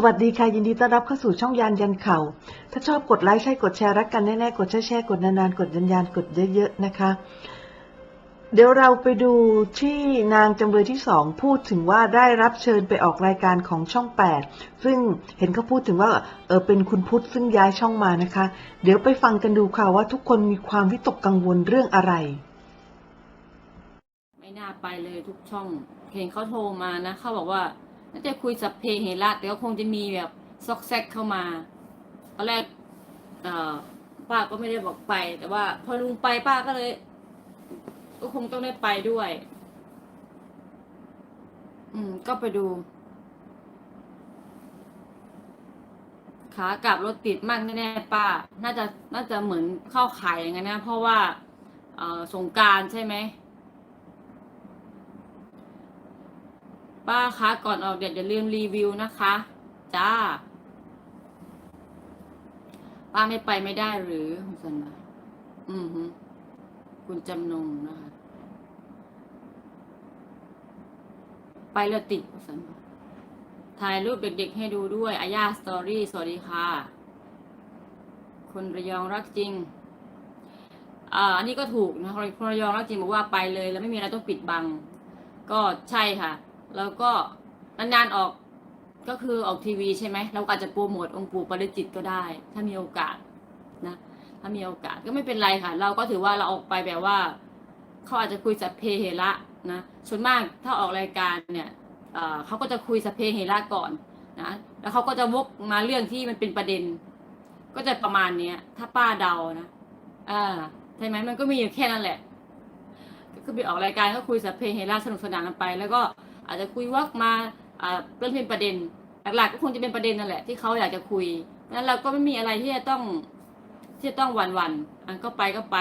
สวัสดีค่ะ ยินดีต้อนรับเข้าสู่ช่องยานยันเข่า ถ้าชอบกดไลค์ใช่กดแชร์รักกันแน่ๆกดแชร์แชร์กดนานๆ กดยันยันกดเยอะๆนะคะ เดี๋ยวเราไปดูที่นางจำเลยที่สองพูดถึงว่าได้รับเชิญไปออกรายการของช่องแปดซึ่งเห็นเขาพูดถึงว่าเออเป็นคุณพุทธซึ่งย้ายช่องมานะคะ เดี๋ยวไปฟังกันดูค่ะว่าทุกคนมีความวิตกกังวลเรื่องอะไร ไม่น่าไปเลยทุกช่อง เห็นเขาโทรมานะเขาบอกว่า น่าจะคุยสัพเพเหระแต่ก็คงจะมีแบบซอกแซกเข้ามาตอนแรกป้าก็ไม่ได้บอกไป แต่ว่า พอลุงไปป้าก็เลย ก็คงต้องได้ไปด้วย อืม ก็ไปดู ขากลับรถติดมากแน่ๆป้า น่าจะน่าจะเหมือนเข้าขายอย่างนั้นนะ เพราะว่าสงการใช่ไหม ป้าคะก่อนออกเดี๋ยวอย่าลืมรีวิวนะคะ จ้า ป้าไม่ไปไม่ได้หรือคุณสันมาอือฮึคุณจำนงนะคะ ไปแล้วติดคุณสันมาถ่ายรูปเด็กๆให้ดูด้วยอาญาสตอรี่สวัสดีค่ะ คนระยองรักจริง อ่าอันนี้ก็ถูกนะคนระยองรักจริงบอกว่าไปเลย แล้วไม่มีอะไรต้องปิดบัง ก็ใช่ค่ะ แล้วก็นานๆออกก็คือออกทีวีใช่ไหมเราก็อาจจะโปรโมทองค์ปู่ปริจิตก็ได้ ถ้ามีโอกาสนะถ้ามีโอกาสก็ไม่เป็นไรค่ะ เราก็ถือว่าเราออกไปแบบว่าเขาอาจจะคุยสัพเพเหระนะส่วนมากถ้าออกรายการเนี่ยเอ่อเขาก็จะคุยสัพเพเหระก่อนนะแล้วเขาก็จะวกมาเรื่องที่มันเป็นประเด็น ก็จะประมาณเนี้ย ถ้าป้าเดานะอ่าใช่ไหมมันก็มีอยู่แค่นั้นแหละ ก็คือไปออกรายการก็คุยสัพเพเหระสนุกสนานกันไป แล้วก็ อาจจะคุยวักมาอ่าเรื่องเป็นประเด็นหลักๆก็คงจะเป็นประเด็นนั่นแหละที่เขาอยากจะคุยนั้นเราก็ไม่มีอะไรที่จะต้องที่จะต้องวันวันๆอะก็ไปก็ไป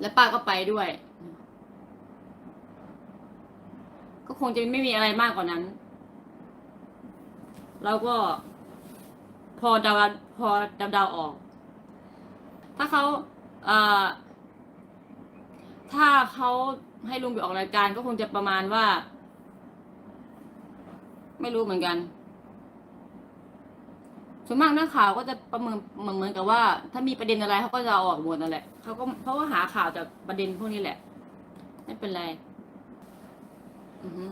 แล้วป้าก็ไปด้วย ก็คงจะไม่มีอะไรมากกว่านั้น เราก็พอเดาพอเดาเดาๆออก ถ้าเขาเอ่อ ถ้าเขาให้ลุงไปออกรายการก็คงจะประมาณว่า ไม่รู้เหมือนกันส่วนมากนักข่าวก็จะประเมินเหมือนเหมือนกับว่า ถ้ามีประเด็นอะไรเขาก็จะเอาออกหมดนั่นแหละเขาก็เพราะว่าหาข่าวจากประเด็นพวกนี้แหละ ไม่เป็นไรอือฮึ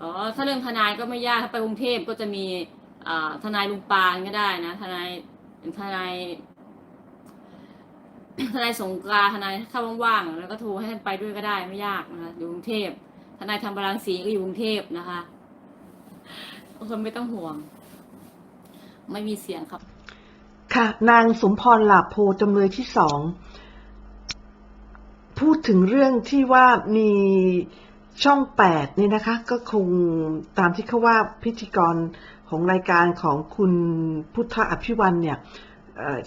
อ๋อถ้าเรื่องทนายก็ไม่ยากถ้าไปกรุงเทพก็จะมีอ่าทนายลุงปานก็ได้นะทนายทนาย ทนายสงกราทนายถ้าว่างๆแล้วก็โทรให้ท่านไปด้วยก็ได้ไม่ยากนะคะอยู่กรุงเทพทนายธรรมรังสีก็อยู่กรุงเทพนะคะคนไม่ต้องห่วง ไม่มีเสียงครับ ค่ะ นางสมพรหลาโพจำเลยที่สองพูดถึงเรื่องที่ว่ามีช่องแปดนี่นะคะ ก็คงตามที่เขาว่าพิธีกรของรายการของคุณพุทธอภิวันเนี่ย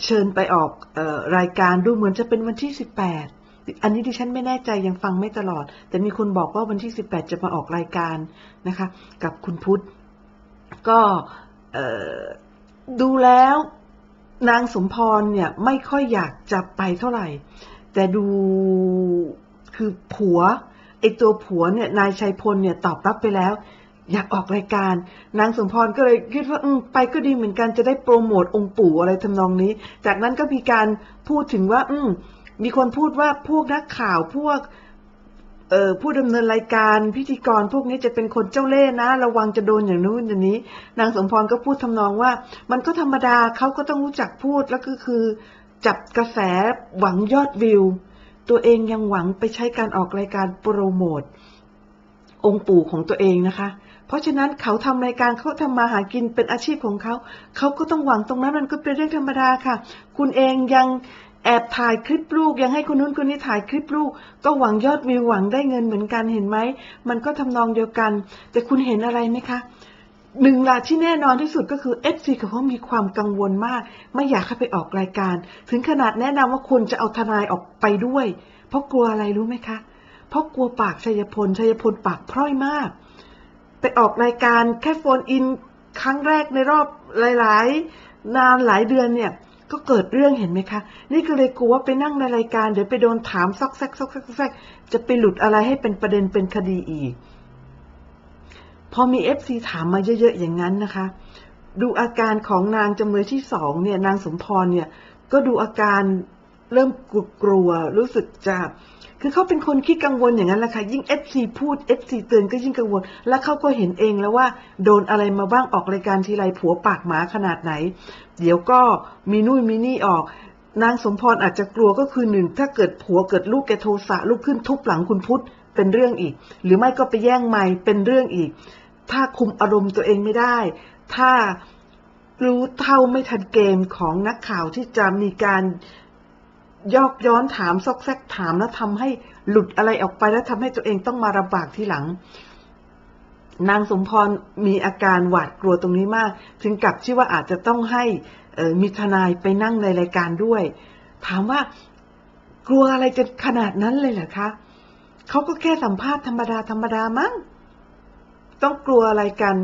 เชิญไปออกออรายการดูเหมือนจะเป็นวันที่สิบแปดอันนี้ดิฉันไม่แน่ใจยังฟังไม่ตลอด แต่มีคนบอกว่าวันที่สิบแปดจะมาออกรายการนะคะ กับคุณพุทธ ก็ดูแล้วนางสมพรเนี่ยไม่ค่อยอยากจะไปเท่าไหร่ แต่ดูคือผัวไอตัวผัวเนี่ยนายชัยพลเนี่ยตอบรับไปแล้ว อยากออกรายการ นางสมพรก็เลยคิดว่าไปก็ดีเหมือนกันจะได้โปรโมทองค์ปู่อะไรทำนองนี้ จากนั้นก็มีการพูดถึงว่า อืมีคนพูดว่าพวกนักข่าวพวกเอ่อผู้ดำเนินรายการพิธีกรพวกนี้จะเป็นคนเจ้าเล่ห์นะ ระวังจะโดนอย่างนู้นอย่างนี้ นางสมพรก็พูดทำนองว่า มันก็ธรรมดาเขาก็ต้องรู้จักพูดแล้วก็คือ จับกระแสหวังยอดวิว ตัวเองยังหวังไปใช้การออกรายการโปรโมทองค์ปู่ของตัวเองนะคะ เพราะฉะนั้นเขาทำรายการเขาทำมาหากินเป็นอาชีพของเขา เขาก็ต้องหวังตรงนั้นมันก็เป็นเรื่องธรรมดาค่ะ คุณเองยังแอบถ่ายคลิปลูก ยังให้คนนู้นคนนี้ถ่ายคลิปลูก ก็หวังยอดวิวหวังได้เงินเหมือนกันเห็นไหม มันก็ทำนองเดียวกัน แต่คุณเห็นอะไรไหมคะหนึ่งละที่แน่นอนที่สุดก็คือ FC ของเขามีความกังวลมาก ไม่อยากให้ไปออกรายการ ถึงขนาดแนะนำว่าควรจะเอาทนายออกไปด้วย เพราะกลัวอะไรรู้ไหมคะ เพราะกลัวปากชัยพลชัยพลปากพร่อยมาก ไปออกรายการแค่โฟนอินครั้งแรกในรอบหลาย ๆ นานหลายเดือนเนี่ย ก็เกิดเรื่องเห็นไหมคะ นี่ก็เลยกลัวว่าไปนั่งในรายการเดี๋ยวไปโดนถามซอกแซกซอกแซกซอกแซกจะไปหลุดอะไรให้เป็นประเด็นเป็นคดีอีก พอมีเอฟซีถามมาเยอะ ๆ อย่างนั้นนะคะ ดูอาการของนางจำเลยที่สองเนี่ย นางสมพรเนี่ย ก็ดูอาการเริ่มกลัวรู้สึกจะ คือเขาเป็นคนขี้กังวลอย่างนั้นแหละค่ะ ยิ่งเอซีพูดเอซีเตือนก็ยิ่งกังวล แล้วเขาก็เห็นเองแล้วว่า โดนอะไรมาบ้างออกรายการทีไรผัวปากหมาขนาดไหน เดี๋ยวก็มีนู่นมีนี่ออก นางสมพรอาจจะกลัวก็คือหนึ่งถ้าเกิดผัวเกิดลูกแกโทสะลูกขึ้นทุบหลังคุณพุทธเป็นเรื่องอีก หรือไม่ก็ไปแย่งไม้เป็นเรื่องอีก ถ้าคุมอารมณ์ตัวเองไม่ได้ ถ้ารู้เท่าไม่ทันเกมของนักข่าวที่จะมีการ ยอกย้อนถามซอกแซกถามแล้วทำให้หลุดอะไรออกไปแล้วทำให้ตัวเองต้องมาลำบากทีหลัง นางสมพรมีอาการหวาดกลัวตรงนี้มาก ถึงกับที่ว่าอาจจะต้องให้มีทนายไปนั่งในรายการด้วย ถามว่ากลัวอะไรกันขนาดนั้นเลยเหรอคะเขาก็แค่สัมภาษณ์ธรรมดาธรรมดามั้งต้องกลัวอะไรกัน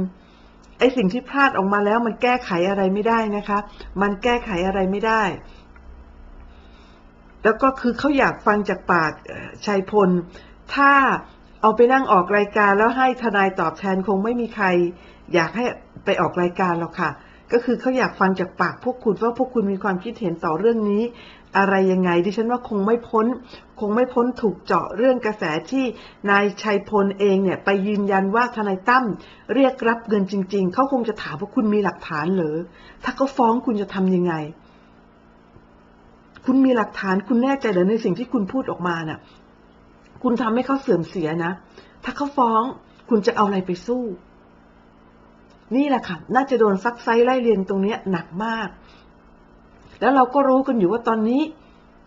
ไอสิ่งที่พลาดออกมาแล้วมันแก้ไขอะไรไม่ได้นะคะ มันแก้ไขอะไรไม่ได้ แล้วก็คือเขาอยากฟังจากปากชัยพล ถ้าเอาไปนั่งออกรายการแล้วให้ทนายตอบแทนคงไม่มีใคร อยากให้ไปออกรายการหรอกค่ะ ก็คือเขาอยากฟังจากปากพวกคุณว่าพวกคุณมีความคิดเห็นต่อเรื่องนี้ อะไรยังไงดิฉันว่าคงไม่พ้น คงไม่พ้นถูกเจาะเรื่องกระแสที่นายชัยพลเองเนี่ยไปยืนยันว่าทนายตั้มเรียกรับเงินจริง ๆเขาคงจะถามว่าคุณมีหลักฐานหรือถ้าเขาฟ้องคุณจะทำยังไง คุณมีหลักฐานคุณแน่ใจเหรือในสิ่งที่คุณพูดออกมาน่ะ คุณทำให้เขาเสื่อมเสียนะ ถ้าเขาฟ้องคุณจะเอาอะไรไปสู้ นี่แหละค่ะ น่าจะโดนซักไซไล่เรียนตรงเนี้ยหนักมาก แล้วเราก็รู้กันอยู่ว่าตอนนี้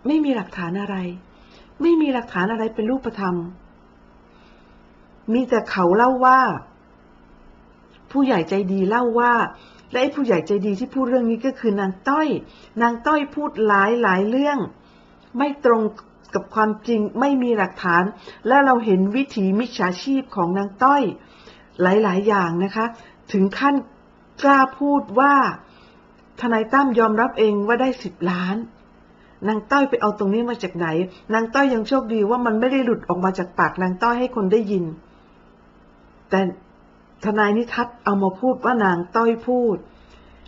ไม่มีหลักฐานอะไร ไม่มีหลักฐานอะไรเป็นรูปธรรม มีแต่เขาเล่าว่า ผู้ใหญ่ใจดีเล่าว่า และไอ้ผู้ใหญ่ใจดีที่พูดเรื่องนี้ก็คือนางต้อย นางต้อยพูดหลายหลายเรื่อง ไม่ตรงกับความจริงไม่มีหลักฐาน และเราเห็นวิถีมิจฉาชีพของนางต้อย หลายๆ อย่างนะคะ ถึงขั้นกล้าพูดว่าทนายตั้มยอมรับเองว่าได้สิบล้านนางต้อยไปเอาตรงนี้มาจากไหน นางต้อยยังโชคดีว่ามันไม่ได้หลุดออกมาจากปากนางต้อยให้คนได้ยิน แต่ ทนายนิทัศน์เอามาพูดว่านางต้อยพูด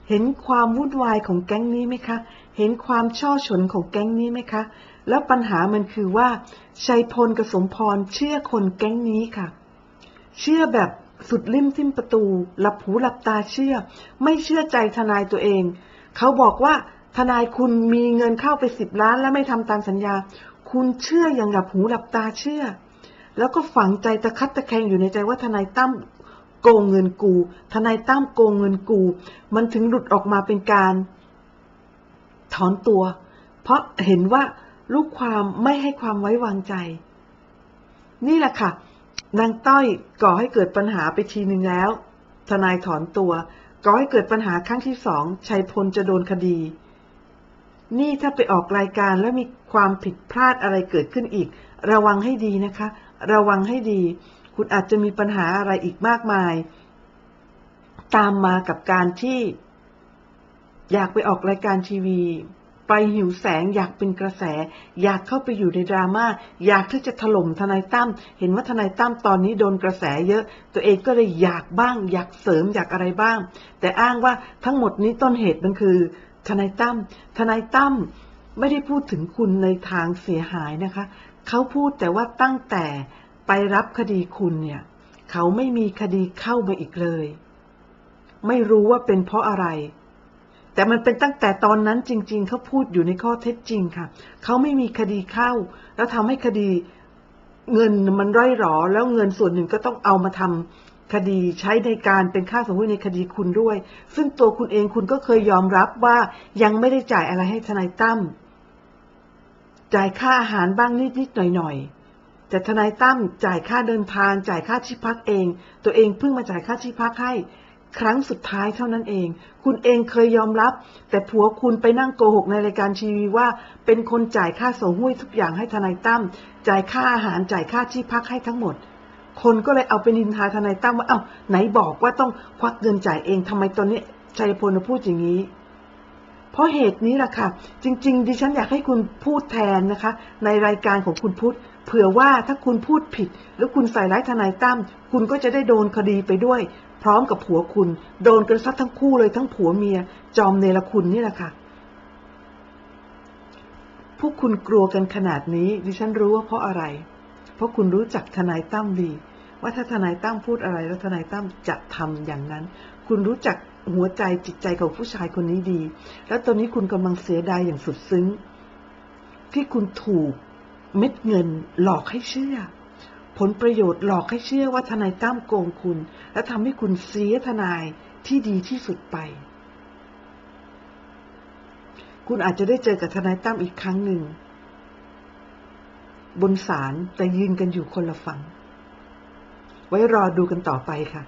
เห็นความวุ่นวายของแก๊งนี้ไหมคะ เห็นความช่อฉนของแก๊งนี้ไหมคะ แล้วปัญหามันคือว่าชัยพลกับสมพรเชื่อคนแก๊งนี้ค่ะ เชื่อแบบสุดลิมทิ่มประตู หลับหูหลับตาเชื่อ ไม่เชื่อใจทนายตัวเอง เขาบอกว่าทนายคุณมีเงินเข้าไปสิบล้าน และไม่ทำตามสัญญา คุณเชื่ออย่างหลับหูหลับตาเชื่อ แล้วก็ฝังใจตะคัดตะแคงอยู่ในใจว่าทนายตั้ม โกงเงินกู ทนายตั้มโกงเงินกู มันถึงหลุดออกมาเป็นการถอนตัว เพราะเห็นว่าลูกความไม่ให้ความไว้วางใจ นี่แหละค่ะ นางต้อยก่อให้เกิดปัญหาไปทีหนึ่งแล้ว ทนายถอนตัว ก่อให้เกิดปัญหาครั้งที่สองชัยพลจะโดนคดี นี่ถ้าไปออกรายการแล้วมีความผิดพลาดอะไรเกิดขึ้นอีก ระวังให้ดีนะคะ ระวังให้ดี คุณอาจจะมีปัญหาอะไรอีกมากมาย ตามมากับการที่ อยากไปออกรายการทีวี ไปหิวแสง อยากเป็นกระแส อยากเข้าไปอยู่ในดราม่าอยากที่จะถล่มทนายตั้มเห็นว่าทนายตั้มตอนนี้โดนกระแสเยอะ ตัวเองก็เลยอยากบ้าง อยากเสริมอยากอะไรบ้าง แต่อ้างว่าทั้งหมดนี้ต้นเหตุมันคือ ทนายตั้มทนายตั้มไม่ได้พูดถึงคุณในทางเสียหายนะคะ เขาพูดแต่ว่าตั้งแต่ ไปรับคดีคุณเนี่ย เขาไม่มีคดีเข้ามาอีกเลย ไม่รู้ว่าเป็นเพราะอะไร แต่มันเป็นตั้งแต่ตอนนั้นจริง ๆ เขาพูดอยู่ในข้อเท็จจริงค่ะ เขาไม่มีคดีเข้า แล้วทำให้คดีเงินมันร่อยหรอ แล้วเงินส่วนหนึ่งก็ต้องเอามาทำคดีใช้ในการเป็นค่าสมมติในคดีคุณด้วย ซึ่งตัวคุณเองคุณก็เคยยอมรับว่ายังไม่ได้จ่ายอะไรให้ทนายตั้มจ่ายค่าอาหารบ้างนิดๆหน่อยๆ แต่ทนายตั้มจ่ายค่าเดินทางจ่ายค่าที่พักเอง ตัวเองเพิ่งมาจ่ายค่าที่พักให้ ครั้งสุดท้ายเท่านั้นเอง คุณเองเคยยอมรับ แต่ผัวคุณไปนั่งโกหกในรายการทีวีว่า เป็นคนจ่ายค่าส่งหุ้ยทุกอย่างให้ทนายตั้มจ่ายค่าอาหารจ่ายค่าที่พักให้ทั้งหมด คนก็เลยเอาไปนินทาทนายตั้มว่าเอ้าไหนบอกว่าต้องควักเงินจ่ายเองทำไมตอนนี้ชัยพลพูดอย่างนี้เพราะเหตุนี้แหละค่ะ จริง ๆ ดิฉันอยากให้คุณพูดแทนนะคะ ในรายการของคุณพุทธ เผื่อว่าถ้าคุณพูดผิดแล้วคุณใส่ร้ายทนายตั้มคุณก็จะได้โดนคดีไปด้วย พร้อมกับผัวคุณ โดนกันซัดทั้งคู่เลยทั้งผัวเมีย จอมเนรคุณนี่แหละค่ะพวกคุณกลัวกันขนาดนี้ ดิฉันรู้ว่าเพราะอะไร เพราะคุณรู้จักทนายตั้มดี ว่าถ้าทนายตั้มพูดอะไรแล้วทนายตั้มจะทำอย่างนั้น คุณรู้จักหัวใจจิตใจของผู้ชายคนนี้ดี แล้วตอนนี้คุณกำลังเสียดายอย่างสุดซึ้ง ที่คุณถูก เม็ดเงินหลอกให้เชื่อ ผลประโยชน์หลอกให้เชื่อว่าทนายตั้มโกงคุณ และทำให้คุณเสียทนายที่ดีที่สุดไป คุณอาจจะได้เจอกับทนายตั้มอีกครั้งหนึ่ง บนศาลแต่ยืนกันอยู่คนละฝั่งไว้รอดูกันต่อไปค่ะ